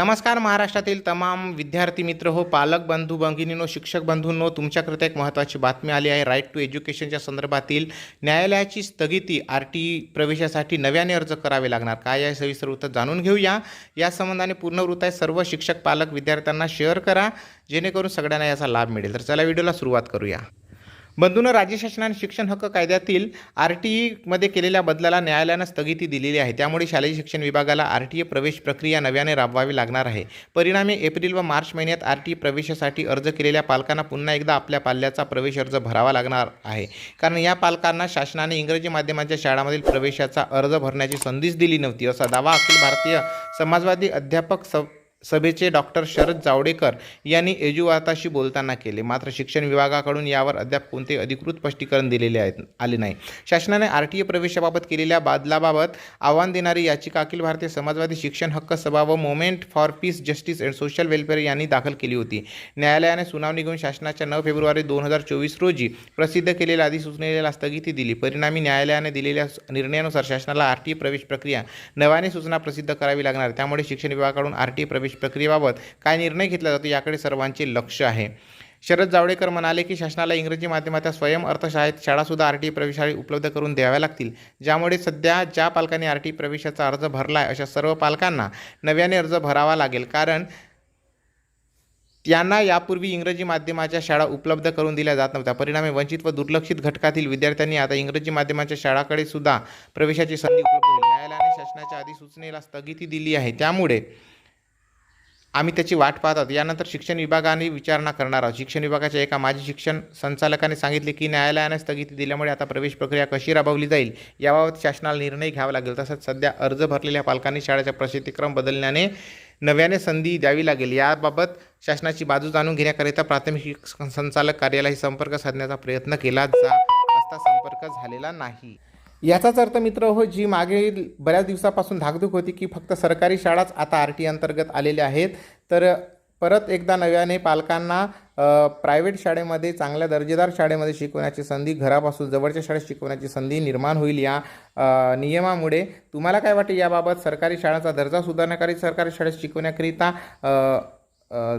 नमस्कार महाराष्ट्रातील तमाम विद्यार्थी मित्र हो पालक बंधू भगिनीनो शिक्षक बंधूंनो तुमच्याकरिता एक महत्त्वाची बातमी आली आहे. राईट टू एज्युकेशनच्या संदर्भातील न्यायालयाची स्थगिती आर टी प्रवेशासाठी नव्याने अर्ज करावे लागणार. काय आहे? सविस्तर वृत्त जाणून घेऊया. या संबंधाने पूर्ण वृत्त आहे. सर्व शिक्षक पालक विद्यार्थ्यांना शेअर करा. जेणेकरून सगळ्यांना याचा लाभ मिळेल. तर चला व्हिडिओला सुरुवात करूया. बंधूनं राज्य शासनाने शिक्षण हक्क कायद्यातील आर टी ईमध्ये केलेल्या बदलाला न्यायालयानं स्थगिती दिलेली आहे. त्यामुळे शालेय शिक्षण विभागाला आर टी ए प्रवेश प्रक्रिया नव्याने राबवावी लागणार आहे. परिणामी एप्रिल व मार्च महिन्यात आर टी प्रवेशासाठी अर्ज केलेल्या पालकांना पुन्हा एकदा आपल्या पाल्याचा प्रवेश अर्ज भरावा लागणार आहे. कारण या पालकांना शासनाने इंग्रजी माध्यमाच्या शाळांमधील प्रवेशाचा अर्ज भरण्याची संधीच दिली नव्हती असा दावा अखिल भारतीय समाजवादी अध्यापक स सभेचे डॉक्टर शरद जावडेकर यांनी एजुवाताशी बोलताना केले. मात्र शिक्षण विभागाकडून यावर अद्याप कोणते अधिकृत स्पष्टीकरण दिलेले आहेत आले नाही. शासनाने आर टी ए प्रवेशाबाबत केलेल्या बादलाबाबत आव्हान देणारी याचिका अखिल भारतीय समाजवादी शिक्षण हक्क सभा व movement for peace justice and social welfare यांनी दाखल केली होती. न्यायालयाने सुनावणी घेऊन शासनाच्या नऊ फेब्रुवारी दोन हजार चोवीस रोजी प्रसिद्ध केलेल्या अधिसूचनेला स्थगिती दिली. परिणामी न्यायालयाने दिलेल्या निर्णयानुसार शासनाला आर टी प्रवेश प्रक्रिया नव्याने सूचना प्रसिद्ध करावी लागणार. त्यामुळे शिक्षण विभागाकडून आर टी प्रवेश प्रक्रियेबाबत काय निर्णय घेतला जातो याकडे सर्वांचे लक्ष आहे. शरद जावडेकर म्हणाले की शासनाला इंग्रजी माध्यमाच्या स्वयं अर्थशाळेत शाळासुद्धा आर टी प्रवेशाळी उपलब्ध करून द्याव्या लागतील. ज्यामुळे सध्या ज्या पालकांनी आर टी प्रवेशाचा अर्ज भरला आहे अशा सर्व पालकांना नव्याने अर्ज भरावा लागेल. कारण त्यांना यापूर्वी इंग्रजी माध्यमाच्या शाळा उपलब्ध करून दिल्या जात नव्हत्या. परिणामी वंचित व दुर्लक्षित घटकातील विद्यार्थ्यांनी आता इंग्रजी माध्यमाच्या शाळाकडे सुद्धा प्रवेशाची संधी उपलब्ध होईल न्यायालयाने शासनाच्या अधिसूचनेला स्थगिती दिली आहे. त्यामुळे आम्ही त्याची वाट पाहत आहोत. यानंतर शिक्षण विभागाने विचारणा करणार आहोत. शिक्षण विभागाच्या एका माजी शिक्षण संचालकाने सांगितले की न्यायालयाने स्थगिती दिल्यामुळे आता प्रवेश प्रक्रिया कशी राबवली जाईल याबाबत शासनाला निर्णय घ्यावा लागेल. तसंच सध्या अर्ज भरलेल्या पालकांनी शाळेचा प्रसिद्धीक्रम बदलण्याने नव्याने संधी द्यावी लागेल. याबाबत शासनाची बाजू जाणून घेण्याकरिता प्राथमिक संचालक कार्यालयाशी संपर्क साधण्याचा प्रयत्न केला. जा असता संपर्क झालेला नाही. याचाच अर्थ मित्र हो जी मागे बऱ्याच दिवसापासून धाकधूक होती की फक्त सरकारी शाळाच आता आर टी अंतर्गत आलेल्या आहेत तर परत एकदा नव्याने पालकांना प्रायव्हेट शाळेमध्ये चांगल्या दर्जेदार शाळेमध्ये शिकवण्याची संधी घरापासून जवळच्या शाळेत शिकवण्याची संधी निर्माण होईल या नियमामुळे. तुम्हाला काय वाटते याबाबत? सरकारी शाळांचा दर्जा सुधारण्याकरिता सरकारी शाळेत शिकवण्याकरिता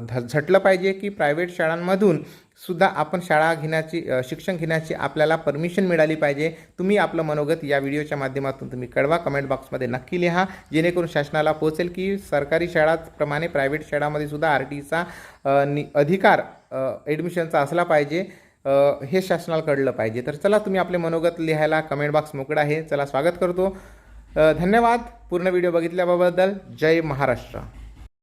ध झटलं पाहिजे की प्रायव्हेट शाळांमधून सुद्धा आपण शाळा घेण्याची शिक्षण घेण्याची आपल्याला परमिशन मिळाली पाहिजे. तुम्ही आपलं मनोगत या व्हिडिओच्या माध्यमातून तुम्ही कळवा. कमेंट बॉक्समध्ये नक्की लिहा. जेणेकरून शासनाला पोहोचेल की सरकारी शाळाप्रमाणे प्रायव्हेट शाळामध्ये सुद्धा आर टीचा नि अधिकार ॲडमिशनचा असला पाहिजे हे शासनाला कळलं पाहिजे. तर चला तुम्ही आपले मनोगत लिहायला कमेंट बॉक्स मोकळा आहे. चला स्वागत करतो. धन्यवाद. पूर्ण व्हिडिओ बघितल्याबद्दल जय महाराष्ट्र.